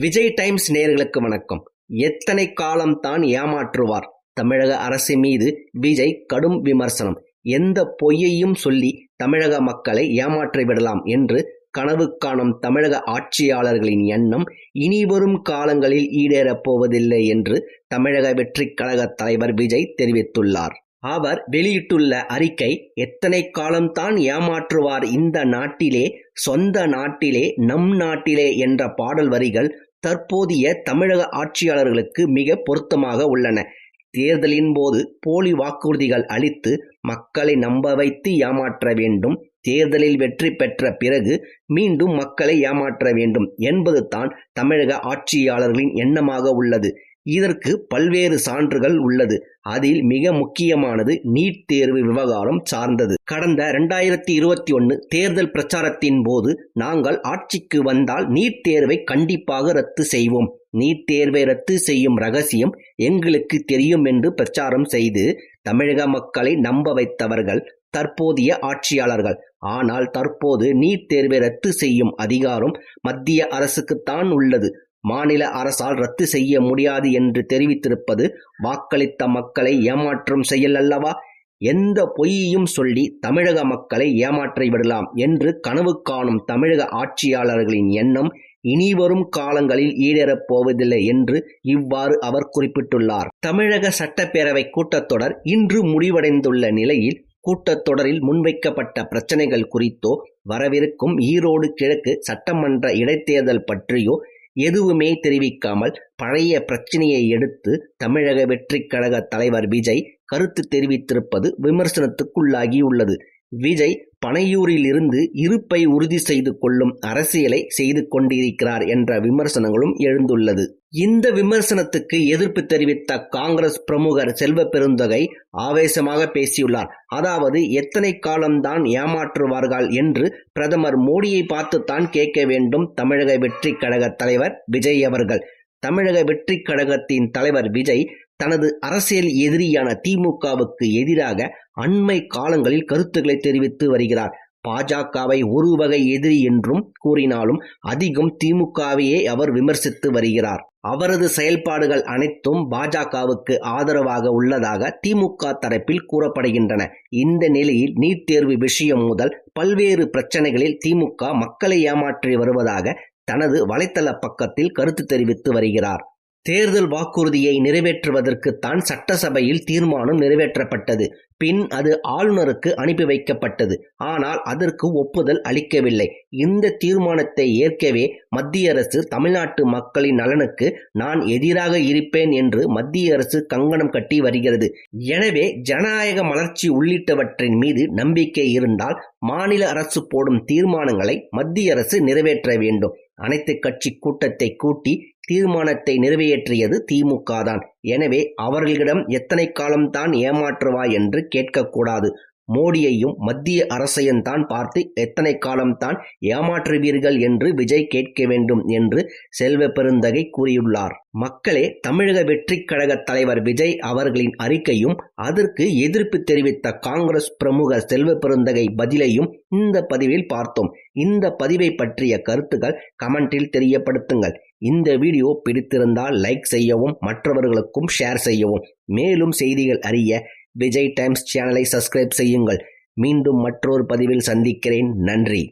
Vijay times நேர்களுக்கு வணக்கம். எத்தனை காலம் தான் ஏமாற்றுவார்? தமிழக அரசு மீது விஜய் கடும் விமர்சனம். எந்த பொய்யையும் சொல்லி தமிழக மக்களை ஏமாற்றி விடலாம் என்று கனவு காணும் தமிழக ஆட்சியாளர்களின் எண்ணம் இனிவரும் காலங்களில் ஈடேறப் போவதில்லை என்று தமிழக வெற்றிக் கழக தலைவர் விஜய் தெரிவித்துள்ளார். அவர் வெளியிட்டுள்ள அறிக்கை எத்தனை காலம்தான் ஏமாற்றுவார் இந்த நாட்டிலே சொந்த நாட்டிலே நம் நாட்டிலே என்ற பாடல் வரிகள் தற்போதைய தமிழக ஆட்சியாளர்களுக்கு மிக பொருத்தமாக உள்ளன. தேர்தலின் போது போலி வாக்குறுதிகள் அளித்து மக்களை நம்ப வைத்து ஏமாற்ற வேண்டும். தேர்தலில் வெற்றி பெற்ற பிறகு மீண்டும் மக்களை ஏமாற்ற வேண்டும் என்பது தான் தமிழக ஆட்சியாளர்களின் எண்ணமாக உள்ளது. இதற்கு பல்வேறு சான்றுகள் உள்ளது. அதில் மிக முக்கியமானது நீட் தேர்வு விவகாரம் சார்ந்தது. கடந்த இரண்டாயிரத்தி இருபத்தி ஒன்று தேர்தல் பிரச்சாரத்தின் போது நாங்கள் ஆட்சிக்கு வந்தால் நீட் தேர்வை கண்டிப்பாக ரத்து செய்வோம். நீட் தேர்வை ரத்து செய்யும் ரகசியம் எங்களுக்கு தெரியும் என்று பிரச்சாரம் செய்து தமிழக மக்களை நம்ப வைத்தவர்கள் தற்போதைய ஆட்சியாளர்கள். ஆனால் தற்போது நீட் தேர்வை ரத்து செய்யும் அதிகாரம் மத்திய அரசுக்குத்தான் உள்ளது. மாநில அரசால் ரத்து செய்ய முடியாது என்று தெரிவித்திருப்பது வாக்களித்த மக்களை ஏமாற்றும் செயல் அல்லவா? எந்த பொய்யையும் சொல்லி தமிழக மக்களை ஏமாற்றி விடலாம் என்று கனவு காணும் தமிழக ஆட்சியாளர்களின் எண்ணம் இனிவரும் காலங்களில் ஈடேறப் போவதில்லை என்று இவ்வாறு அவர் குறிப்பிட்டுள்ளார். தமிழக சட்டப்பேரவை கூட்டத்தொடர் இன்று முடிவடைந்துள்ள நிலையில் கூட்டத்தொடரில் முன்வைக்கப்பட்ட பிரச்சனைகள் குறித்தோ வரவிருக்கும் ஈரோடு கிழக்கு சட்டமன்ற இடைத்தேர்தல் பற்றியோ எதுவுமே தெரிவிக்காமல் பழைய பிரச்சனையை எடுத்து தமிழக வெற்றிக் கழக தலைவர் விஜய் கருத்து தெரிவித்திருப்பது விமர்சனத்துக்குள்ளாகியுள்ளது. விஜய் பனையூரிலிருந்து இருப்பை உறுதி செய்து கொள்ளும் அரசியலை செய்து கொண்டிருக்கிறார் என்ற விமர்சனங்களும் எழுந்துள்ளது. இந்த விமர்சனத்துக்கு எதிர்ப்பு தெரிவித்த காங்கிரஸ் பிரமுகர் செல்வ பெருந்தொகை ஆவேசமாக பேசியுள்ளார். அதாவது எத்தனை காலம்தான் ஏமாற்றுவார்கள் என்று பிரதமர் மோடியை பார்த்துத்தான் கேட்க வேண்டும் தமிழக வெற்றி கழக தலைவர் விஜய் அவர்கள். தமிழக வெற்றி கழகத்தின் தலைவர் விஜய் தனது அரசியல் எதிரியான திமுகவுக்கு எதிராக அண்மை காலங்களில் கருத்துக்களை தெரிவித்து வருகிறார். பாஜகவை ஒரு வகை எதிரி என்றும் கூறினாலும் அதிகம் திமுகவையே அவர் விமர்சித்து வருகிறார். அவரது செயல்பாடுகள் அனைத்தும் பாஜகவுக்கு ஆதரவாக உள்ளதாக திமுக தரப்பில் கூறப்படுகின்றன. இந்த நிலையில் நீட் தேர்வு விஷயம் முதல் பல்வேறு பிரச்சனைகளில் திமுக மக்களை ஏமாற்றி வருவதாக தனது வலைத்தள பக்கத்தில் கருத்து தெரிவித்து வருகிறார். தேர்தல் வாக்குறுதியை நிறைவேற்றுவதற்குத்தான் சட்டசபையில் தீர்மானம் நிறைவேற்றப்பட்டது. பின் அது ஆளுநருக்கு அனுப்பி வைக்கப்பட்டது. ஆனால் அதற்கு ஒப்புதல் அளிக்கவில்லை. இந்த தீர்மானத்தை ஏற்கவே மத்திய அரசு தமிழ்நாட்டு மக்களின் நலனுக்கு நான் எதிராக இருப்பேன் என்று மத்திய அரசு கங்கணம் கட்டி வருகிறது. எனவே ஜனநாயக மலர்ச்சி உள்ளிட்டவற்றின் மீது நம்பிக்கை இருந்தால் மாநில அரசு போடும் தீர்மானங்களை மத்திய அரசு நிறைவேற்ற வேண்டும். அனைத்து கட்சி கூட்டத்தை கூட்டி தீர்மானத்தை நிறைவேற்றியது திமுக தான் எனவே அவர்களிடம் எத்தனை காலம்தான் ஏமாற்றுவாய் என்று கேட்கக்கூடாது. மோடியையும் மத்திய அரசையும் தான் பார்த்து எத்தனை காலம்தான் ஏமாற்றுவீர்கள் என்று விஜய் கேட்க வேண்டும் என்று செல்வ பெருந்தகை கூறியுள்ளார். மக்களே தமிழக வெற்றிக் கழக தலைவர் விஜய் அவர்களின் அறிக்கையும் அதற்கு எதிர்ப்பு தெரிவித்த காங்கிரஸ் பிரமுகர் செல்வ பெருந்தகை பதிலையும் இந்த பதிவில் பார்த்தோம். இந்த பதிவை பற்றிய கருத்துக்கள் கமெண்டில் தெரியப்படுத்துங்கள். இந்த வீடியோ பிடித்திருந்தால் லைக் செய்யவும் மற்றவர்களுக்கும் ஷேர் செய்யவும். மேலும் செய்திகள் அறிய விஜய் டைம்ஸ் சேனலை சப்ஸ்கிரைப் செய்யுங்கள். மீண்டும் மற்றொரு பதிவில் சந்திக்கிறேன். நன்றி.